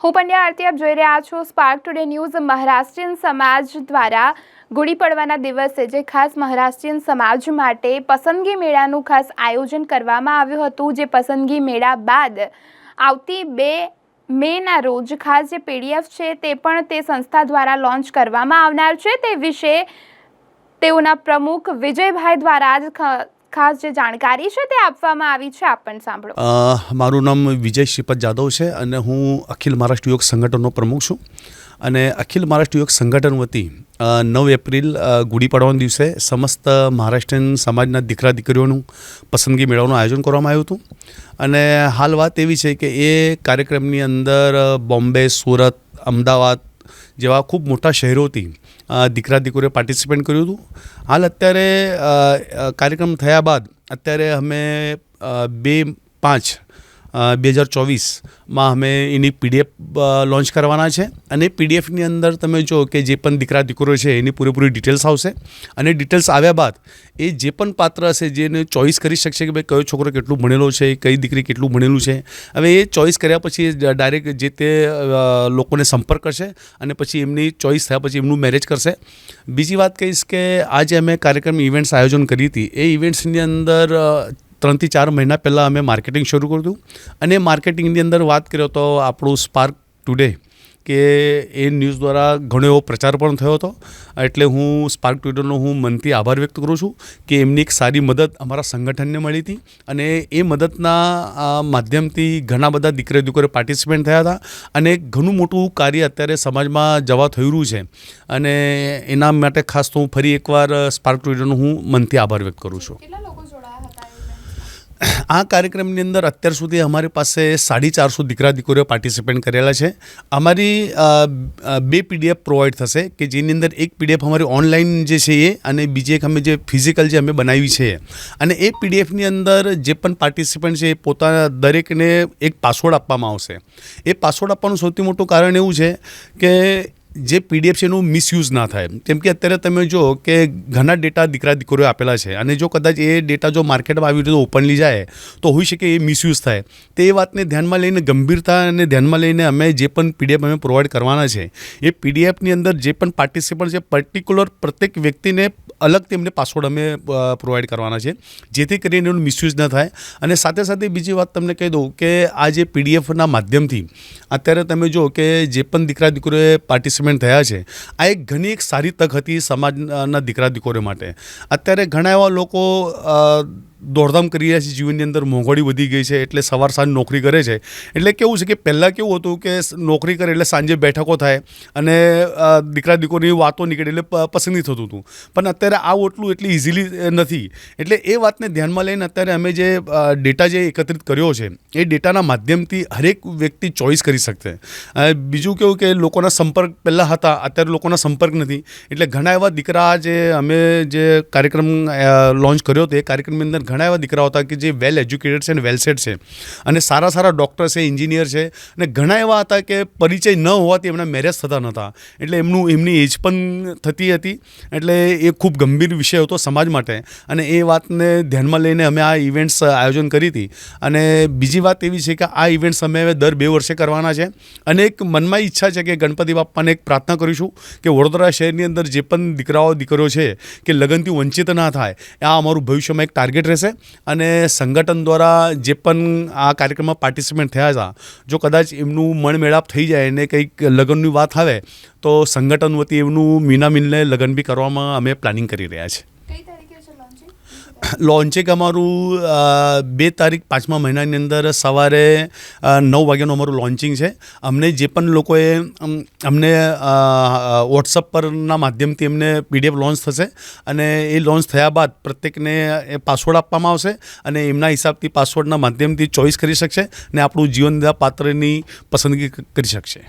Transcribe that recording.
હું પંડ્યા આરતી, આપ જોઈ રહ્યા છો સ્પાર્ક ટુડે ન્યૂઝ મહારાષ્ટ્રીયન સમાજ દ્વારા ગુડી પડવાના દિવસે જે ખાસ મહારાષ્ટ્રીયન સમાજ માટે પસંદગી મેળાનું ખાસ આયોજન કરવામાં આવ્યું હતું, જે પસંદગી મેળા બાદ આવતી બે મેના રોજ ખાસ જે પીડીએફ છે તે પણ તે સંસ્થા દ્વારા લોન્ચ કરવામાં આવનાર છે. તે વિશે તેઓના પ્રમુખ વિજયભાઈ દ્વારા જ ખાસ જે જાણકારી છે તે આપવામાં આવી છે, આપ પણ સાંભળો. મારું નામ વિજય શ્રીપદ જાદવ છે અને હું અખિલ મહારાષ્ટ્ર યોગ સંગઠનનો પ્રમુખ છું. અને અખિલ મહારાષ્ટ્ર યોગ સંગઠન વતી નવ એપ્રિલ ગુડી પડવાના દિવસે સમસ્ત મહારાષ્ટ્રીયન સમાજના દીકરા દીકરીઓનું પસંદગી મેળવવાનું આયોજન કરવામાં આવ્યું હતું. અને હાલ વાત એવી છે કે એ કાર્યક્રમની અંદર બોમ્બે, સુરત, અમદાવાદ જેવા ખૂબ મોટા શહેરોથી દીકરા દીકરીઓએ પાર્ટિસિપેટ કર્યું હતું. હાલ અત્યારે કાર્યક્રમ થયા બાદ અત્યારે અમે બે પાંચ બે હજાર ચોવીસમાં અમે એની પીડીએફ લોન્ચ કરવાના છે. અને પીડીએફની અંદર તમે જો કે જે પણ દીકરા દીકરો છે, એની પૂરેપૂરી ડિટેલ્સ આવશે. અને ડિટેલ્સ આવ્યા બાદ એ જે પણ પાત્ર હશે, જેને ચોઈસ કરી શકશે કે ભાઈ કયો છોકરો કેટલું ભણેલો છે, કઈ દીકરી કેટલું ભણેલું છે, હવે એ ચોઈસ કર્યા પછી ડાયરેક્ટ જે તે લોકોને સંપર્ક કરશે અને પછી એમની ચોઈસ થયા પછી એમનું મેરેજ કરશે. બીજી વાત કહીશ કે આજે અમે કાર્યક્રમ ઇવેન્ટ્સ આયોજન કરી હતી. એ ઇવેન્ટ્સની અંદર ત્રણથી ચાર મહિના પહેલાં અમે માર્કેટિંગ શરૂ કર્યું અને માર્કેટિંગની અંદર વાત કર્યો તો આપણું સ્પાર્ક ટુડે કે એ ન્યૂઝ દ્વારા ઘણો એવો પ્રચાર પણ થયો હતો. એટલે હું સ્પાર્ક ટ્વિટરનો હું મનથી આભાર વ્યક્ત કરું છું કે એમની એક સારી મદદ અમારા સંગઠનને મળી હતી. અને એ મદદના માધ્યમથી ઘણા બધા દીકરે દીકરીઓ પાર્ટિસિપેન્ટ થયા હતા. અને ઘણું મોટું કાર્ય અત્યારે સમાજમાં જવા થઈ રહ્યું છે. અને એના માટે ખાસ તો હું ફરી એકવાર સ્પાર્ક ટ્વિટરનો હું મનથી આભાર વ્યક્ત કરું છું કેટલા લોકો જોડાયા હતા આ કાર્યક્રમની અંદર અત્યાર સુધી અમારી પાસે સાડી ચારસો દીકરા દીકરીઓ પાર્ટિસિપેટ કરેલા છે. અમારી બે પીડીએફ પ્રોવાઈડ થશે કે જેની અંદર એક પીડીએફ અમારી ઓનલાઈન જે છે એ અને બીજી એક અમે જે ફિઝિકલ જે અમે બનાવી છે અને એ પીડીએફની અંદર જે પણ પાર્ટિસિપન્ટ છે એ પોતાના દરેકને એક પાસવર્ડ આપવામાં આવશે. એ પાસવર્ડ આપવાનું સૌથી મોટું કારણ એવું છે કે જે પીડીએફ છે એનું મિસયુઝ ના થાય. કેમ કે અત્યારે તમે જો કે ઘણા ડેટા દીકરા દીકરીઓ આપેલા છે અને જો કદાચ એ ડેટા જો માર્કેટમાં આવી રીતે ઓપનલી જાય, તો હોઈ શકે એ મિસયુઝ થાય. તે વાતને ધ્યાનમાં લઈને ગંભીરતા અને ધ્યાનમાં લઈને અમે જે પણ પીડીએફ અમે પ્રોવાઈડ કરવાના છે, એ પીડીએફની અંદર જે પણ પાર્ટિસિપન્ટ છે પર્ટિક્યુલર પ્રત્યેક વ્યક્તિને અલગ તેમને પાસવર્ડ અમે પ્રોવાઈડ કરવાના છે, જેથી કરીને એનું મિસયુઝ ન થાય. અને સાથે સાથે બીજી વાત તમને કહી દઉં કે આ જે પીડીએફના માધ્યમથી અત્યારે તમે જો કે જે પણ દીકરા દીકરીઓએ પાર્ટિસિપેન્ટ થયા છે, આ એક ઘણી એક સારી તક હતી સમાજના દીકરા દીકરીઓ માટે. અત્યારે ઘણા એવા લોકો દોડધામ કરી રહ્યા છે, જીવનની અંદર મોંઘવારી વધી ગઈ છે, એટલે સવાર સાંજ નોકરી કરે છે. એટલે કેવું છે કે પહેલાં કેવું હતું કે નોકરી કરે એટલે સાંજે બેઠકો થાય અને દીકરા દીકરીની વાતો નીકળે એટલે પસંદગી થતું હતું. પણ અત્યારે આ ઓટલું એટલી ઇઝીલી નથી. એટલે એ વાતને ધ્યાનમાં લઈને અત્યારે અમે જે ડેટા જે એકત્રિત કર્યો છે, એ ડેટાના માધ્યમથી હરેક વ્યક્તિ ચોઈસ કરી શકશે. બીજું કેવું કે લોકોના સંપર્ક પહેલાં હતા, અત્યારે લોકોના સંપર્ક નથી. એટલે ઘણા એવા દીકરા જે અમે જે કાર્યક્રમ લોન્ચ કર્યો હતો, એ કાર્યક્રમની અંદર ઘણા એવા દીકરાઓ હતા કે જે વેલ એજ્યુકેટેડ છે અને વેલ સેટ છે. અને સારા સારા ડૉક્ટર છે એન્જિનિયર છે અને ઘણા એવા હતા કે પરિચય ન હોવાથી એમના મેરેજ થતા નહોતા. એટલે એમનું, એમની એજ પણ થતી હતી. એટલે એ ખૂબ ગંભીર વિષય હતો સમાજ માટે. અને એ વાતને ધ્યાનમાં લઈને અમે આ ઇવેન્ટ્સ આયોજન કરી હતી. અને બીજી વાત એવી છે કે આ ઇવેન્ટ્સ અમે હવે દર બે વર્ષે કરવાના છે. અને એક મનમાં ઈચ્છા છે કે ગણપતિ બાપ્પાને એક પ્રાર્થના કરીશું કે વડોદરા શહેરની અંદર જે પણ દીકરાઓ, દીકરીઓ છે કે લગ્નથી વંચિત ના થાય, આ અમારું ભવિષ્યમાં એક ટાર્ગેટ રહેશે. અને સંગઠન દ્વારા જે પણ આ કાર્યક્રમમાં પાર્ટિસિપેટ થયા હતા, જો કદાચ એમનું મણમેળાપ થઈ જાય અને કંઈક લગ્નની વાત આવે, તો સંગઠન વતી એમનું મીના મિલને લગ્ન બી કરવામાં અમે પ્લાનિંગ કરી રહ્યા છીએ કઈ તારીખે છે લોન્ચિંગ લોન્ચિંગ અમારું બે તારીખ પાંચમા મહિનાની અંદર સવારે નવ વાગ્યાનું અમારું લોન્ચિંગ છે. અમને જે પણ લોકોએ અમને વોટ્સઅપ પરના માધ્યમથી એમને પીડીએફ લોન્ચ થશે અને એ લોન્ચ થયા બાદ પ્રત્યેકને એ પાસવર્ડ આપવામાં આવશે અને એમના હિસાબથી પાસવર્ડના માધ્યમથી ચોઈસ કરી શકશે અને આપણું જીવન પાત્રની પસંદગી કરી શકશે.